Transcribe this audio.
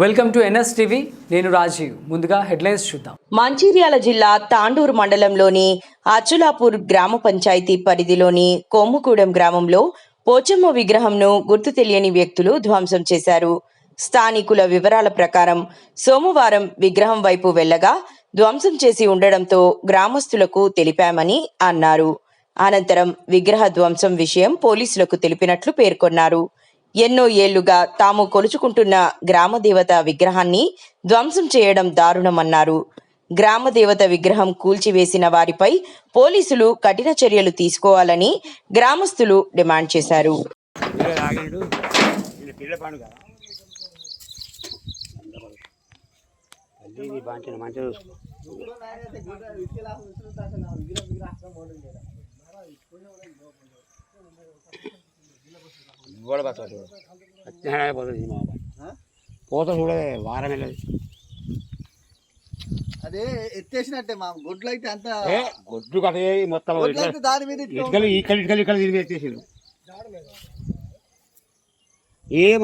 Welcome to NS TV. నేను రాజీవ్. ముందుగా headlines చూద్దాం. మంచిర్యాల జిల్లా తాండూరు మండలంలోని అచ్చులాపూర్ గ్రామ పంచాయతీ పరిధిలోని కొమ్ముగూడెం గ్రామంలో పోచమ్మ విగ్రహంను గుర్తు తెలియని వ్యక్తులు ధ్వంసం చేశారు. స్థానికుల వివరాల ప్రకారం సోమవారం విగ్రహం వైపు వెళ్ళగా ధ్వంసం చేసి ఉండడంతో గ్రామస్తులకు తెలిపామని అన్నారు. అనంతరం విగ్రహ ధ్వంసం విషయం పోలీసులకు తెలిపినట్లు పేర్కొన్నారు. ఎన్నో ఏళ్ళుగా తాము కొలుచుకుంటున్న గ్రామదేవత విగ్రహాన్ని ధ్వంసం చేయడం దారుణమన్నారు. గ్రామదేవత విగ్రహం కూల్చివేసిన వారిపై పోలీసులు కఠిన చర్యలు తీసుకోవాలని గ్రామస్తులు డిమాండ్ చేశారు. మంచిగా కూడా బస్సు చూడు అత్యనాడే పోతుంది మా పోత చూడదే వారం వెళ్ళదు. అదే ఎత్తేసినట్టే మా గుడ్లు అయితే అంత ఏ గొడ్డు కదే మొత్తం గుడ్లు దాని మీద ఇటుకలు ఇక్కడ ఇటుకలు ఇక్కడ తిరిగి ఎత్తేసిండు ఏం